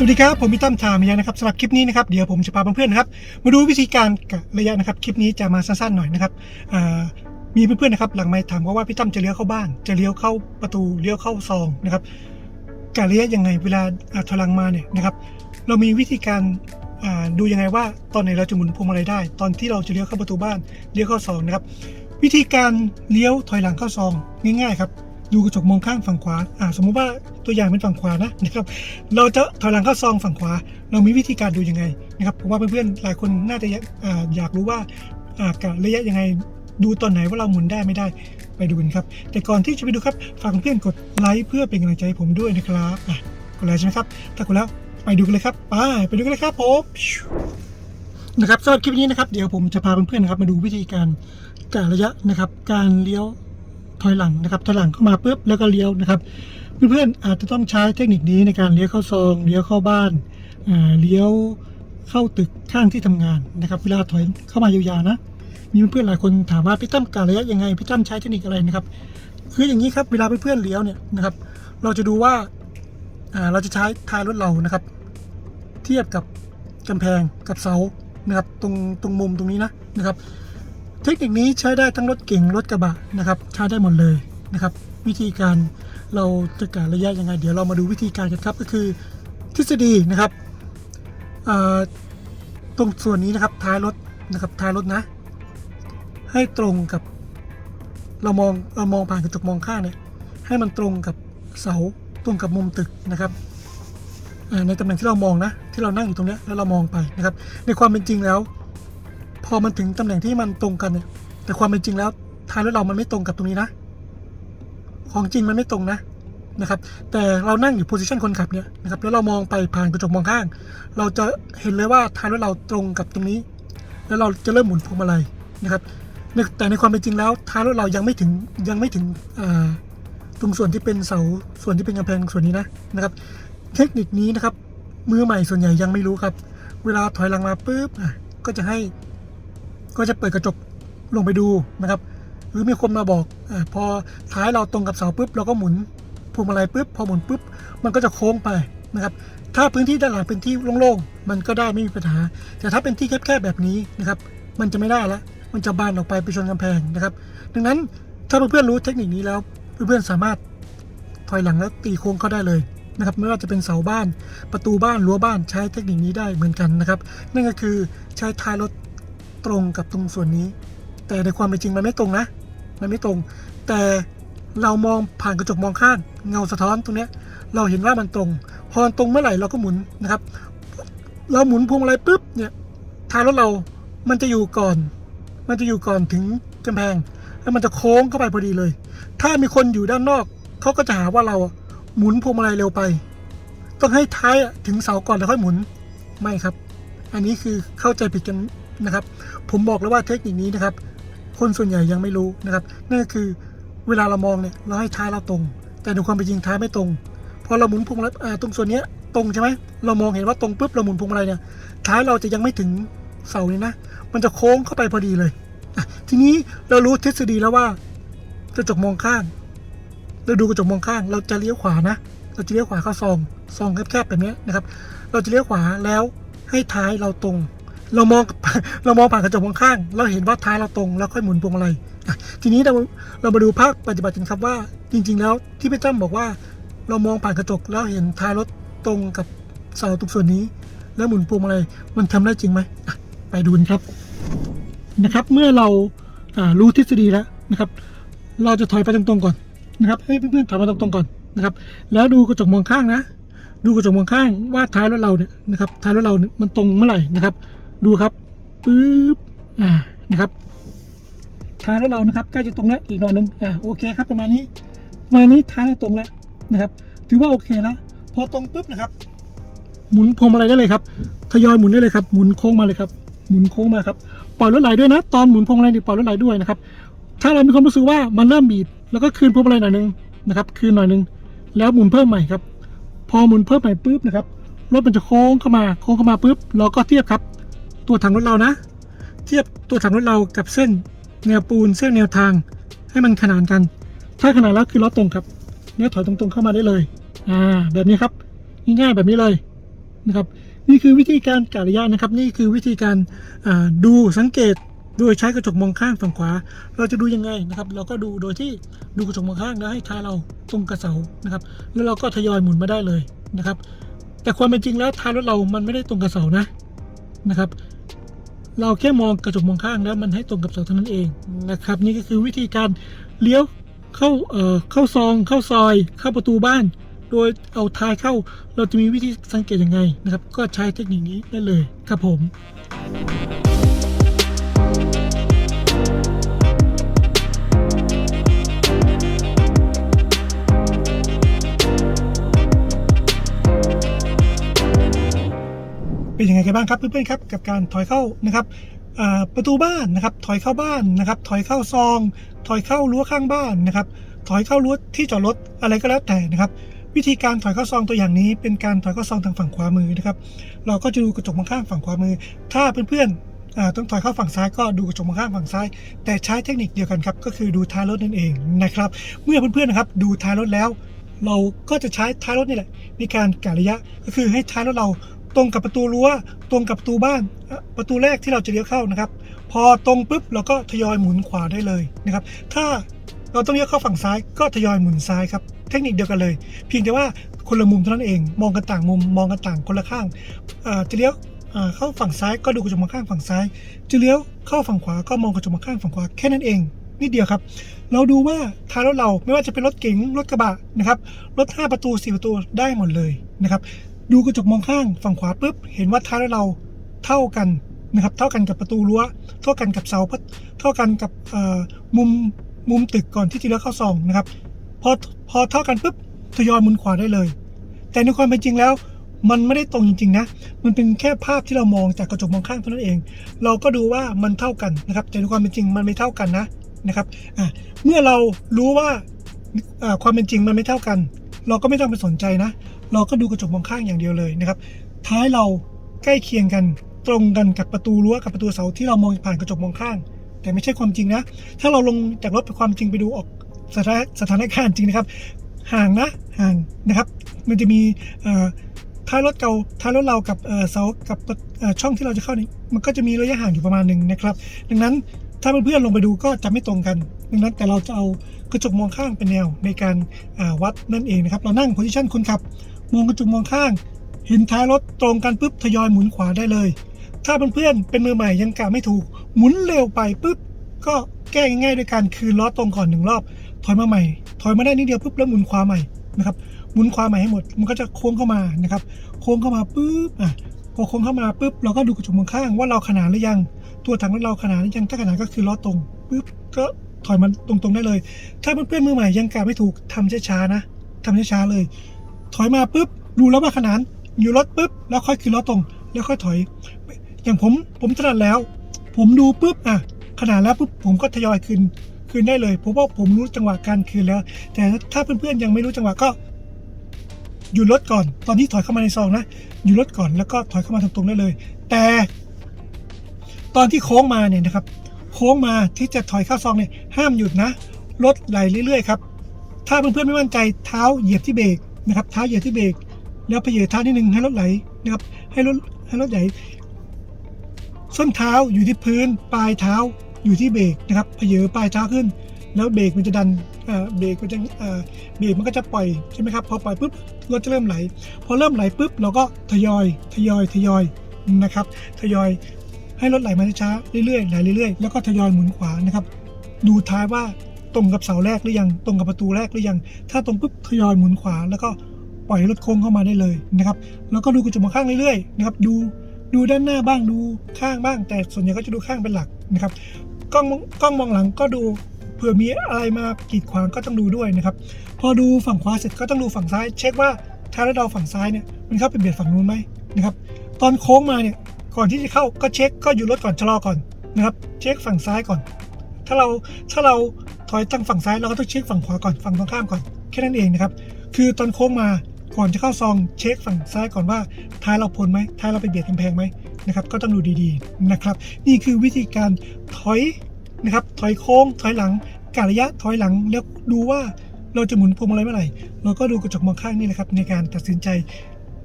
สวัสดีครับ ผมพี่ตั้มทามิยะนะครับสำหรับคลิปนี้นะครับเดี๋ยวผมจะพาเพื่อนๆนะครับมาดูวิธีการกะระยะนะครับคลิปนี้จะมาสั้นๆหน่อยนะครับมีเพื่อนๆนะครับหลังไม่ถามว่าว่าพี่ตั้มจะเลี้ยวเข้าบ้าน จะเลี้ยวเข้าประตูเลี้ยวเข้าซองนะครับกะระยะยังไงเวลาถอยหลังมาเนี่ยนะครับเรามีวิธีการดูยังไงว่าตอนไหนเราจะหมุนพวงมาลัยได้ ตอนที่เราจะเลี้ยวเข้าประตูบ้านเลี้ยวเข้าซองนะครับวิธีการเลี้ยวถอยหลังเข้าซองง่ายๆครับ ดูกระจกมองข้างฝั่งขวาอ่าสมมุติว่าตัวอย่างเป็นฝั่งขวานะนะครับ เราจะถอยหลังเข้าซองฝั่งขวา เรามีวิธีการดูยังไงนะครับผมว่าเพื่อนๆหลายคนน่าจะอยากอ่าอยากรู้ว่าอ่ากระยะยังไงดูตอนไหนว่าเราหมุนได้ไม่ได้ไปดูกันครับ แต่ก่อนที่จะไปดูครับฝากเพื่อนกดไลค์เพื่อเป็นกำลังใจให้ผมด้วยนะครับอะกดไลค์ใช่ไหมครับถ้ากดแล้วไปดูกันเลยครับไปไปดูกันเลยครับผมนะครับสำหรับคลิปนี้นะครับเดี๋ยวผมจะพาเพื่อนๆนะครับมาดูวิธีการกะระยะนะครับ การเลี้ยว ถอยหลังนะครับถอยหลังเข้ามาปุ๊บแล้วก็เลี้ยวนะครับ เพื่อนๆอาจจะต้องใช้เทคนิคนี้ในการเลี้ยวเข้าซองเลี้ยวเข้าบ้านเลี้ยวเข้าตึกข้างที่ทำงานนะครับเวลาถอยเข้ามายาวๆนะมีเพื่อนๆหลายคนถามว่าพี่ตั้มการระยะยังไงพี่ตั้มใช้เทคนิคอะไรนะครับ คืออย่างนี้ครับเวลาเพื่อนๆเลี้ยวเนี่ยนะครับ เราจะดูว่าอ่าเราจะใช้ท้ายรถเรานะครับ เทียบกับกำแพงกับเสานะครับ ตรงตรงมุมตรงนี้นะนะครับ เทคนิคนี้ใช้ได้ทั้งรถเก่งรถกระบะนะครับใช้ได้หมดเลยนะครับ วิธีการเราจะกะระยะยังไง เดี๋ยวเรามาดูวิธีการกันครับก็คือทฤษฎีนะครับตรงส่วนนี้นะครับท้ายรถนะครับท้ายรถนะ ให้ตรงกับ เรามองเรามองผ่านกระจกมองข้างเนี่ยให้มันตรงกับเสาตรงกับมุมตึกนะครับในตำแหน่งที่เรามองนะที่เรานั่งอยู่ตรงเนี้ยแล้วเรามองไปนะครับ ในความเป็นจริงแล้ว พอมันถึงตำแหน่งที่มันตรงกันเนี่ย แต่ความเป็นจริงแล้วท้ายรถเรามันไม่ตรงกับตรงนี้นะ ของจริงมันไม่ตรงนะนะครับ แต่เรานั่งอยู่โพซิชันคนขับเนี่ยนะครับแล้วเรามองไปผ่านกระจกมองข้าง เราจะเห็นเลยว่าท้ายรถเราตรงกับตรงนี้ แล้วเราจะเริ่มหมุนพวงมาลัยนะครับแต่ในความเป็นจริงแล้วท้ายรถเรายังไม่ถึงยังไม่ถึงตรงส่วนที่เป็นเสาส่วนที่เป็นกำแพงส่วนนี้นะนะครับ เทคนิคนี้นะครับมือใหม่ส่วนใหญ่ยังไม่รู้ครับ เวลาถอยหลังมาปุ๊บก็จะให้ ก็จะเปิดกระจกลงไปดูนะครับ หรือมีคนมาบอกอพอท้ายเราตรงกับเสาปุ๊บเราก็หมุนพวงมาลัยปุ๊บพอหมุนปุ๊บมันก็จะโค้งไปนะครับ ถ้าพื้นที่ด้านหลังเป็นที่โล่งๆมันก็ได้ไม่มีปัญหา แต่ถ้าเป็นที่แคบๆแบบนี้นะครับมันจะไม่ได้ละมันจะบานออกไปไปชนกำแพงนะครับ ดังนั้นถ้าเพื่อนๆรู้เทคนิคนี้แล้วเพื่อนๆสามารถถอยหลังแล้วตีโค้งเข้าได้เลยนะครับไม่ว่าจะเป็นเสาบ้านประตูบ้านรั้วบ้านใช้เทคนิคนี้ได้เหมือนกันนะครับ นั่นก็คือใช้ท้ายรถ ตรงกับตรงส่วนนี้ แต่ในความเป็นจริงมันไม่ตรงนะ มันไม่ตรง แต่เรามองผ่านกระจกมองข้างเงาสะท้อนตรงเนี้ยเราเห็นว่ามันตรงพอตรงเมื่อไหร่เราก็หมุนนะครับ เราหมุนพวงมาลัยปุ๊บเนี่ยท้ายรถเรา มันจะอยู่ก่อน มันจะอยู่ก่อนถึงกำแพง แล้วมันจะโค้งเข้าไปพอดีเลย ถ้ามีคนอยู่ด้านนอกเขาก็จะหาว่าเราหมุนพวงมาลัยเร็วไป ต้องให้ท้ายถึงเสาก่อนแล้วค่อยหมุนไม่ครับ อันนี้คือเข้าใจผิดกัน นะครับ ผมบอกแล้วว่าเทคนิคนี้นะครับ คนส่วนใหญ่ยังไม่รู้นะครับ นั่นก็คือเวลาเรามองเนี่ยเราให้ท้ายเราตรง แต่ในความเป็นจริงท้ายไม่ตรงพอเราหมุนพวงมาลัยตรงส่วนนี้ตรงใช่ไหมเรามองเห็นว่าตรงปุ๊บเราหมุนพวงมาลัยเนี่ยท้ายเราจะยังไม่ถึงเสาเนี่ยนะ มันจะโค้งเข้าไปพอดีเลยทีนี้เรารู้ทฤษฎีแล้วว่ากระจกมองข้าง เราดูกระจกมองข้าง เราจะเลี้ยวขวานะ เราจะเลี้ยวขวาเข้าซอง ซองแคบๆแบบนี้นะครับ เราจะเลี้ยวขวาแล้วให้ท้ายเราตรง เรามองเรามองผ่านกระจกมองข้าง เราเห็นว่าท้ายเราตรงแล้วค่อยหมุนพวงมาลัยทีนี้เราเรามาดูภาคปฏิบัติกันครับว่า จริง ๆ แล้วที่พี่จ้ำบอกว่า เรามองผ่านกระจกแล้วเห็นท้ายรถตรงกับเสาตรงส่วนนี้ แล้วหมุนพวงมาลัยมันทำได้จริงไหมไปดูนครับนะครับ เมื่อเราอ่ารู้ทฤษฎีแล้วนะครับ เราจะถอยไปตรงๆก่อนนะครับให้เพื่อนๆถอยมาตรงๆก่อนนะครับ แล้วดูกระจกมองข้างนะ ดูกระจกมองข้างว่าท้ายรถเราเนี่ยนะครับท้ายรถเราเนี่ยมันตรงเมื่อไหร่นะครับ ดูครับปึ๊บอ่านะครับท้ายรถเรานะครับใกล้จะตรงแล้วอีกหน่อยนึงอ่าโอเคครับประมาณนี้ประมาณนี้ท้ายเราตรงแล้วนะครับ ถือว่าโอเคแล้วพอตรงปุ๊บนะครับ หมุนพวงมาลัยได้เลยครับทยอยหมุนได้เลยครับหมุนโค้งมาเลยครับหมุนโค้งมาครับปล่อยรถไหลด้วยนะ ตอนหมุนพวงมาลัยนี่ปล่อยรถไหลด้วยนะครับ ถ้าเรามีความรู้สึกว่ามันเริ่มบีบแล้วก็คืนพวงมาลัยหน่อยนึงนะครับ คืนหน่อยนึงแล้วหมุนเพิ่มใหม่ครับ พอหมุนเพิ่มใหม่ปุ๊บนะครับรถมันจะโค้งเข้ามาโค้งเข้ามาปุ๊บเราก็เทียบครับ ตัวถังรถเรานะ เทียบตัวถังรถเรากับเส้นแนวปูนเส้นแนวทางให้มันขนานกัน ถ้าขนานแล้วคือล้อตรงครับเนี่ยถอยตรงๆเข้ามาได้เลย อ่า แบบนี้ครับ ง่ายๆแบบนี้เลยนะครับ นี่คือวิธีการกะระยะนะครับ นี่คือวิธีการอ่าดูสังเกตโดยใช้กระจกมองข้างฝั่งขวา เราจะดูยังไงนะครับ เราก็ดูโดยที่ดูกระจกมองข้างแล้วให้ท้ายเราตรงกับเสานะครับ แล้วเราก็ทยอยหมุนมาได้เลยนะครับ แต่ความเป็นจริงแล้วท้ายรถเรามันไม่ได้ตรงกับเสานะนะครับ เราแค่มองกระจกมองข้างแล้วมันให้ตรงกับเสาเท่านั้นเองนะครับ นี่ก็คือวิธีการเลี้ยวเข้าเอ่อเข้าซอง เข้าซอย เข้าประตูบ้าน โดยเอาท้ายเข้า เราจะมีวิธีสังเกตยังไงนะครับ ก็ใช้เทคนิคนี้ได้เลยครับผม เป็นยังไงกันบ้างครับเพื่อนๆครับกับการถอยเข้านะครับประตูบ้านนะครับถอยเข้าบ้านนะครับถอยเข้าซอง ถอยเข้ารั้วข้างบ้านนะครับถอยเข้ารั้วที่จอดรถอะไรก็แล้วแต่นะครับวิธีการถอยเข้าซองตัวอย่างนี้เป็นการถอยเข้าซองทางฝั่งขวามือนะครับเราก็จะดูกระจกมองข้างฝั่งขวามือ ถ้าเพื่อนๆต้องถอยเข้าฝั่งซ้ายก็ดูกระจกมองข้างฝั่งซ้าย แต่ใช้เทคนิคเดียวกันครับก็คือดูท้ายรถนั่นเองนะครับเมื่อเพื่อนๆนะครับดูท้ายรถแล้ว เราก็จะใช้ท้ายรถนี่แหละในการกะระยะก็คือให้ท้ายรถเรา ตรงกับประตูรั้ว ตรงกับประตูบ้าน ประตูแรกที่เราจะเลี้ยวเข้านะครับ พอตรงปุ๊บเราก็ทยอยหมุนขวาได้เลยนะครับ ถ้าเราต้องเลี้ยวเข้าฝั่งซ้ายก็ทยอยหมุนซ้ายครับ เทคนิคเดียวกันเลย เพียงแต่ว่าคนละมุมเท่านั้นเอง มองกันต่างมุม มองกันต่างคนละข้างจะเลี้ยวเอ่อเข้าฝั่งซ้ายก็ดูกระจกมองข้างฝั่งซ้าย จะเลี้ยวเข้าฝั่งขวาก็มองกระจกมองข้างฝั่งขวาแค่นั้นเองนิดเดียวครับ เราดูว่าท้ายรถเราไม่ว่าจะเป็นรถเก๋งรถกระบะนะครับ รถ 5 ประตู 4 ประตูได้หมดเลยนะครับ ดูกระจกมองข้างฝั่งขวาปุ๊บ เห็นว่าท้ายรถเราเท่ากันนะครับ เท่ากันกับประตูรั้ว เท่ากันกับเสาเท่ากันกับมุมมุมตึกก่อนที่จะเลี้ยวเข้าซองนะครับ พอพอเท่ากันปุ๊บทยอยมุนขวาได้เลย แต่ในความเป็นจริงแล้ว มันไม่ได้ตรงจริง ๆ นะ มันเป็นแค่ภาพที่เรามองจากกระจกมองข้างเท่านั้นเอง เราก็ดูว่ามันเท่ากันนะครับ แต่ในความเป็นจริงมันไม่เท่ากันนะนะครับเมื่อเรารู้ว่าความเป็นจริงมันไม่เท่ากัน เราก็ไม่ต้องไปสนใจนะ เราก็ดูกระจกมองข้างอย่างเดียวเลยนะครับ ท้ายเราใกล้เคียงกันตรงกันกับประตูรั้วกับประตูเสาที่เรามองผ่านกระจกมองข้าง แต่ไม่ใช่ความจริงนะ ถ้าเราลงจากรถไปความจริงไปดูออกสถานสถานการณ์จริงนะครับ ห่างนะห่างนะครับ มันจะมีท้ายรถเก่าท้ายรถเรากับเสากับช่องที่เราจะเข้านี่มันก็จะมีระยะห่างอยู่ประมาณหนึ่งนะครับ ดังนั้น ถ้าเพื่อนๆลงไปดูก็จะไม่ตรงกัน ดังนั้นแต่เราจะเอากระจกมองข้างเป็นแนวในการาวัดนั่นเองนะครับ เรานั่งโพซิชันคนขับ มองกระจกมองข้าง เห็นท้ายรถตรงกันปุ๊บทยอยหมุนขวาได้เลย ถ้าเพื่อนๆเป็นมือใหม่ยังกะไม่ถูก หมุนเร็วไปปุ๊บก็แก้ง่ายๆด้วยการคืนล้อตรงก่อนหนึ่งรอบถอยมาใหม่ ถอยมาได้นิดเดียวปุ๊บแล้วหมุนขวาใหม่นะครับหมุนขวาใหม่ให้หมด มันก็จะโค้งเข้ามานะครับ โค้งเข้ามาปุ๊บอะพอโค้งเข้ามาปุ๊บเราก็ดูกระจกมองข้างว่าเราขนานหรือยัง ตัวถังรถเราขนานหรือยังถ้าขนานก็คือล้อตรงปุ๊บก็ถอยมันตรงๆได้เลย ถ้าเพื่อนๆมือใหม่ยังกะไม่ถูกทำช้าๆนะทำช้าๆเลย ถอยมาปุ๊บดูแล้วว่าขนานอยู่รถปุ๊บแล้วค่อยคืนล้อตรง แล้วค่อยถอย อย่างผมผมถนัดแล้ว ผมดูปุ๊บอะขนาดแล้วปุ๊บผมก็ทยอยคืนคืนได้เลยเพราะว่าผมรู้จังหวะการคืนแล้ว แต่ถ้าเพื่อนๆยังไม่รู้จังหวะก็หยุดรถก่อน ตอนที่ถอยเข้ามาในซองนะหยุดรถก่อนแล้วก็ถอยเข้ามาตรงๆได้เลย แต่ ตอนที่โค้งมาเนี่ยนะครับ โค้งมาที่จะถอยเข้าซองเนี่ยห้ามหยุดนะรถไหลเรื่อยๆครับถ้าเพื่อนๆไม่มั่นใจเท้าเหยียบที่เบรกนะครับเท้าเหยียบที่เบรกแล้วเหยียบเท้านิดนึงให้รถไหลนะครับให้รถให้รถไหลส้นเท้าอยู่ที่พื้น ปลายเท้าอยู่ที่เบรกนะครับเพเยปลายเท้าขึ้น แล้วเบรกมันจะดันเบรกมันจะเอ่อเบรกมันก็จะปล่อยใช่ไหมครับพอปล่อยปุ๊บรถจะเริ่มไหล พอเริ่มไหลปุ๊บเราก็ทยอยทยอยทยอยนะครับ ทยอย ให้รถไหลมาช้าเรื่อยๆไหลเรื่อยๆแล้วก็ทยอยหมุนขวานะครับดูท้ายว่าตรงกับเสาแรกหรือยัง ตรงกับประตูแรกหรือยัง ถ้าตรงปุ๊บทยอยหมุนขวา แล้วก็ปล่อยรถโค้งเข้ามาได้เลยนะครับ แล้วก็ดูกระจกมองข้างเรื่อยๆนะครับดูดูด้านหน้าบ้างดูข้างบ้าง แต่ส่วนใหญ่ก็จะดูข้างเป็นหลักนะครับกล้องมองกล้องมองหลังก็ดูเผื่อมีอะไรมากีดขวางก็ต้องดูด้วยนะครับ พอดูฝั่งขวาเสร็จก็ต้องดูฝั่งซ้าย เช็คว่าท้ายรถเราฝั่งซ้ายเนี่ยมันเข้าไปเบียดฝั่งนู้นไหมนะครับตอนโค้งมาเนี่ย ก่อนที่จะเข้าก็เช็คก็อยู่รถก่อนชะลอก่อนนะครับ เช็คฝั่งซ้ายก่อน ถ้าเราถ้าเราถอยตั้งฝั่งซ้ายเราก็ต้องเช็คฝั่งขวาก่อนฝั่งตรงข้ามก่อนแค่นั้นเองนะครับ คือตอนโค้งมาก่อนจะเข้าซองเช็คฝั่งซ้ายก่อนว่าท้ายเราพ้นไหมท้ายเราไปเบียดกำแพงไหมนะครับ ก็ต้องดูดีๆนะครับ นี่คือวิธีการถอยนะครับ ถอยโค้งถอยหลังกะระยะถอยหลังแล้วดูว่าเราจะหมุนพวงมาลัยเมื่อไหร่ เราก็ดูกระจกมองข้างนี่แหละครับในการตัดสินใจ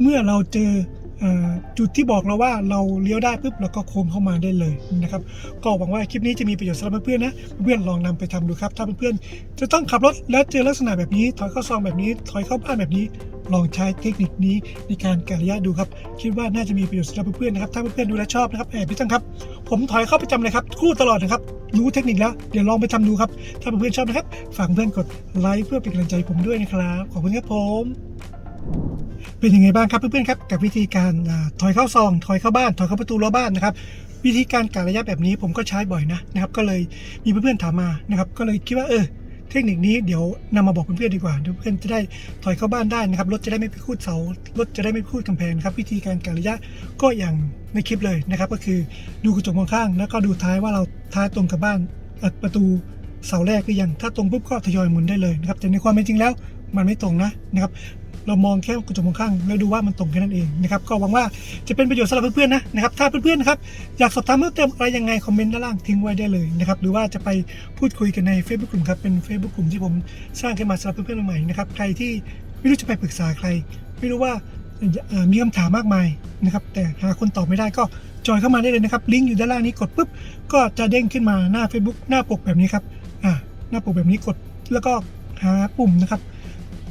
เมื่อเราเจอ จุดที่บอกเราว่าเราเลี้ยวได้ปุ๊บเราก็โค้งเข้ามาได้เลยนะครับ ก็หวังว่าคลิปนี้จะมีประโยชน์สำหรับเพื่อนๆนะ เพื่อนลองนำไปทำดูครับ ถ้าเพื่อนๆจะต้องขับรถแล้วเจอลักษณะแบบนี้ ถอยเข้าซองแบบนี้ ถอยเข้าบ้านแบบนี้ ลองใช้เทคนิคนี้ในการกะระยะดูครับ คิดว่าน่าจะมีประโยชน์สำหรับเพื่อนๆนะครับ ถ้าเพื่อนๆดูแลชอบนะครับแอบพี่ตั้งครับ ผมถอยเข้าประจำเลยครับ คู่ตลอดนะครับ รู้เทคนิคแล้ว เดี๋ยวลองไปทำดูครับ ถ้าเพื่อนๆชอบนะครับ ฝากเพื่อนกดไลค์เพื่อเป็นกำลังใจผมด้วยนะครับ ขอบคุณครับผม เป็นยังไงบ้างครับเพื่อนๆครับกับวิธีการถอยเข้าซอง ถอยเข้าบ้าน ถอยเข้าประตูรั้วบ้านนะครับวิธีการกะระยะแบบนี้ผมก็ใช้บ่อยนะนะครับ ก็เลยมีเพื่อนๆถามมานะครับ ก็เลยคิดว่าเออ เทคนิคนี้เดี๋ยวนำมาบอกเพื่อนๆดีกว่าเพื่อนๆจะได้ถอยเข้าบ้านได้นะครับรถจะได้ไม่ไปคูดเสารถจะได้ไม่คูดกำแพงครับ วิธีการกะระยะก็อย่างในคลิปเลยนะครับ ก็คือดูกระจกมองข้าง แล้วก็ดูท้ายว่าเราท้ายตรงกับบ้านประตูเสาแรกหรือยังถ้าตรงปุ๊บก็ทยอยหมุนได้เลยนะครับแต่ในความเป็นจริงแล้วมันไม่ตรงนะนะครับ เรามองแค่กระจกมองข้าง แล้วดูว่ามันตรงแค่นั้นเองนะครับก็หวังว่าจะเป็นประโยชน์สำหรับเพื่อนๆนะนะครับถ้าเพื่อนๆนะครับอยากสอบถามเพิ่มเติมอะไรยังไงคอมเมนต์ด้านล่างทิ้งไว้ได้เลยนะครับหรือว่าจะไปพูดคุยกันใน Facebook กลุ่มครับเป็น Facebook กลุ่มที่ผมสร้างขึ้นมาสำหรับเพื่อนๆใหม่นะครับใครที่ไม่รู้จะไปปรึกษาใคร ไม่รู้ว่ามีคำถามมากมายนะครับแต่หาคนตอบไม่ได้ก็จอยเข้ามาได้เลยนะครับลิงก์อยู่ด้านล่างนี้กดปุ๊บก็จะเด้งขึ้นมาหน้า Facebook หน้าปกแบบนี้ครับอ่าหน้าปกแบบนี้กดแล้วก็หาปุ่มนะครับ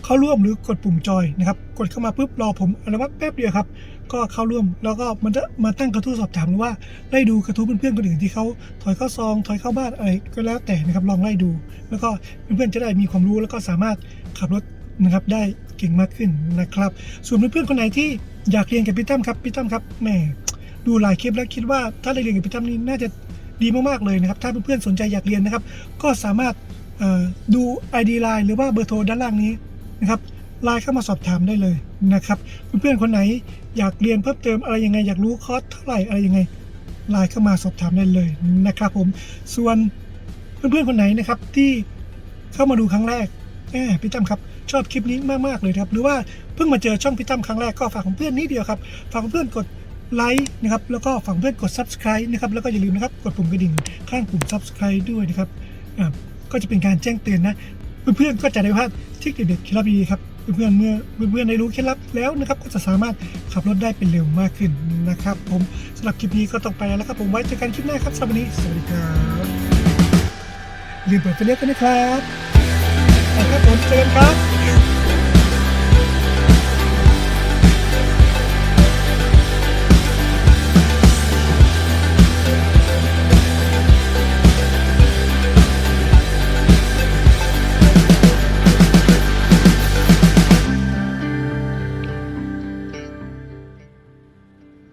เข้าร่วมหรือกดปุ่มจอยนะครับ กดเข้ามาปุ๊บรอผมอนุมัติแป๊บเดียวครับ ก็เข้าร่วมแล้วก็มันจะมาตั้งกระทู้สอบถามหรือว่าไล่ดูกระทู้เพื่อนๆคนอื่นที่เขาถอยเข้าซอง ถอยเข้าบ้านอะไรก็แล้วแต่นะครับลองไล่ดู แล้วก็เพื่อนๆจะได้มีความรู้แล้วก็สามารถขับรถนะครับได้เก่งมากขึ้นนะครับ ส่วนเพื่อนๆคนไหนที่อยากเรียนกับพี่ตั้มครับพี่ตั้มครับแหมดูหลายคลิปแล้วคิดว่าถ้าได้เรียนกับพี่ตั้มนี่น่าจะดีมากๆเลยนะครับ ถ้าเพื่อนๆสนใจอยากเรียนนะครับ ก็สามารถดู ID Line หรือว่าเบอร์โทรด้านล่างนี้ นะครับไลน์เข้ามาสอบถามได้เลยนะครับเพื่อนๆคนไหนอยากเรียนเพิ่มเติมอะไรยังไงอยากรู้คอร์สเท่าไหร่อะไรยังไงไลน์เข้ามาสอบถามได้เลยนะครับผมส่วนเพื่อนๆคนไหนนะครับที่เข้ามาดูครั้งแรกแหมพี่ตั้มครับชอบคลิปนี้มากๆเลยครับ หรือว่าเพิ่งมาเจอช่องพี่ตั้มครั้งแรกก็ฝากของเพื่อนนิดเดียวครับฝากของเพื่อนกดไลค์นะครับแล้วก็ฝากเพื่อนกด subscribe นะครับแล้วก็อย่าลืมนะครับกดปุ่มกระดิ่งข้างปุ่ม subscribe ด้วยนะครับก็จะเป็นการแจ้งเตือนนะ เพื่อนๆก็จะได้พลาดเทคนิคเด็ดเคล็ดลับดีๆครับเพื่อนๆเมื่อเพื่อนๆได้รู้เคล็ดลับแล้วนะครับ ก็จะสามารถขับรถได้เป็นเร็วมากขึ้นนะครับ ผมสำหรับคลิปนี้ก็ต้องไปแล้วครับผมไว้เจอกันคลิปหน้าครับสวัสดีสวัสดีครับลืมเปิดไฟเลี้ยวกันนะครับครับผมเจอกันครับ